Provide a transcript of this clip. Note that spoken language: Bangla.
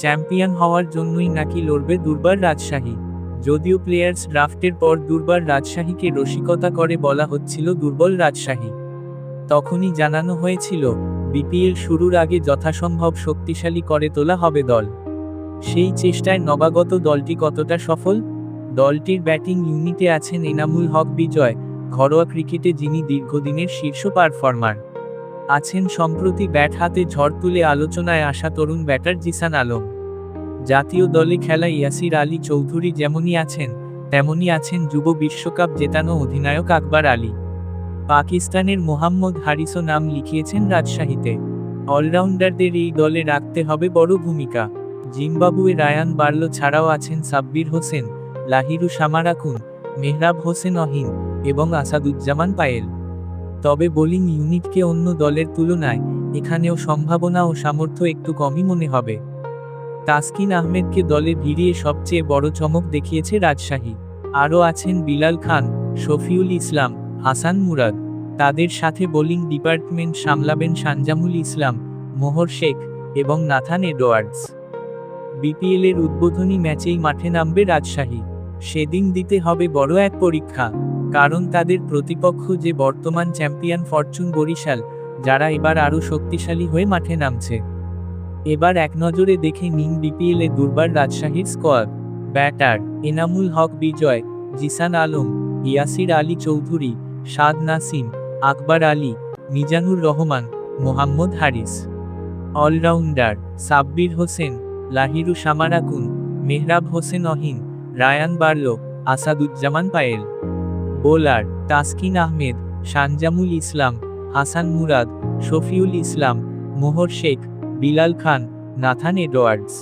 চ্যাম্পিয়ন হওয়ার জন্যই নাকি লড়বে দুর্বার রাজশাহী। যদিও প্লেয়ার্স ড্রাফটের পর দুর্বার রাজশাহীকে রসিকতা করে বলা হচ্ছিল দুর্বল রাজশাহী। তখনই জানানো হয়েছিল, বিপিএল শুরুর আগে যথাসম্ভব শক্তিশালী করে তোলা হবে দল। সেই চেষ্টায় নবাগত দলটি কতটা সফল? দলটির ব্যাটিং ইউনিটে আছেন এনামুল হক বিজয়, ঘরোয়া ক্রিকেটে যিনি দীর্ঘদিনের শীর্ষ পারফর্মার আছেন সম্প্রতি ব্যাট হাতে ঝড় তুলে আলোচনায় আসা তরুণ ব্যাটার জিসান আলম। জাতীয় দলে খেলা ইয়াসির আলী চৌধুরী যেমনই আছেন, তেমনই আছেন যুব বিশ্বকাপ জেতানো অধিনায়ক আকবর আলী। পাকিস্তানের মোহাম্মদ হারিসও নাম লিখিয়েছেন রাজশাহীতে। অলরাউন্ডারদের এই দলে রাখতে হবে বড় ভূমিকা। জিম্বাবুয়ে রায়ান বার্লো ছাড়াও আছেন সাব্বির হোসেন, লাহিরু সামারাকুন, মেহরাব হোসেন অহিন এবং আসাদুজ্জামান পায়েল। তবে বোলিং ইউনিটকে অন্য দলের তুলনায় এখানেও সম্ভাবনা ও সামর্থ্য একটু কমই মনে হবে। তাসকিন আহমেদকে দলে ভিড়িয়ে সবচেয়ে বড় চমক দেখিয়েছে রাজশাহী। আরও আছেন বিলাল খান, শফিউল ইসলাম, হাসান মুরাদ। তাদের সাথে বোলিং ডিপার্টমেন্ট সামলাবেন সানজামুল ইসলাম, মোহর শেখ এবং নাথান এডওয়ার্ডস। বিপিএলের উদ্বোধনী ম্যাচেই মাঠে নামবে রাজশাহী। সেদিন দিতে হবে বড় এক পরীক্ষা। কারণ তাদের প্রতিপক্ষ যে বর্তমান চ্যাম্পিয়ন ফরচুন বরিশাল, যারা এবার আরও শক্তিশালী হয়ে মাঠে নামছে। এবার এক নজরে দেখে নিন বিপিএলে দুর্বার রাজশাহীর squad. Batter, Enamul Haque Bijoy, Jishan Alam, Yasir Ali Chowdhury, Saad Nasim, Akbar Ali, Mizanur Rahman, Mohammad Haris. All-rounder, Sabbir Hossain, Lahiru Samarakoon, Mehrab Hossain Ohin, Ryan Burl, Asaduzzaman Payel. Bowler Taskin Ahmed, Sanjamul Islam, Hasan Murad, Shafiul Islam, Mohor Sheikh, Bilal Khan, Nathan Edwards.